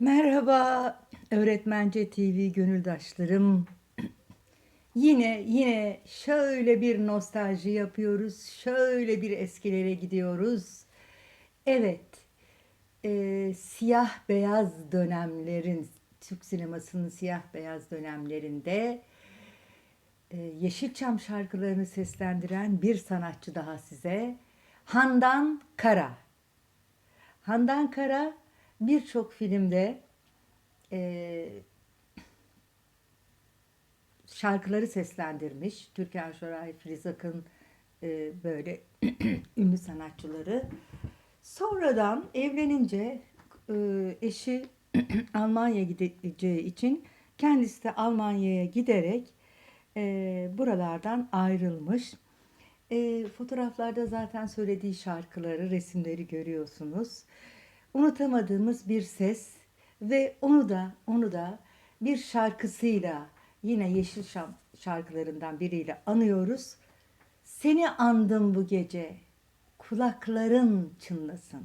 Merhaba Öğretmence TV gönüldaşlarım. Yine yine şöyle bir nostalji yapıyoruz. Şöyle bir eskilere gidiyoruz. Evet. e, siyah beyaz dönemlerin Türk sinemasının siyah beyaz dönemlerinde e, Yeşilçam şarkılarını seslendiren bir sanatçı daha size. Handan Kara. Handan Kara birçok filmde e, şarkıları seslendirmiş. Türkan Şoray, Filiz Akın e, böyle ünlü sanatçıları. Sonradan evlenince e, eşi Almanya gideceği için kendisi de Almanya'ya giderek e, buralardan ayrılmış. E, fotoğraflarda zaten söylediği şarkıları, resimleri görüyorsunuz. Unutamadığımız bir ses ve onu da onu da bir şarkısıyla yine Yeşilçam şarkılarından biriyle anıyoruz. Seni andım bu gece, kulakların çınlasın.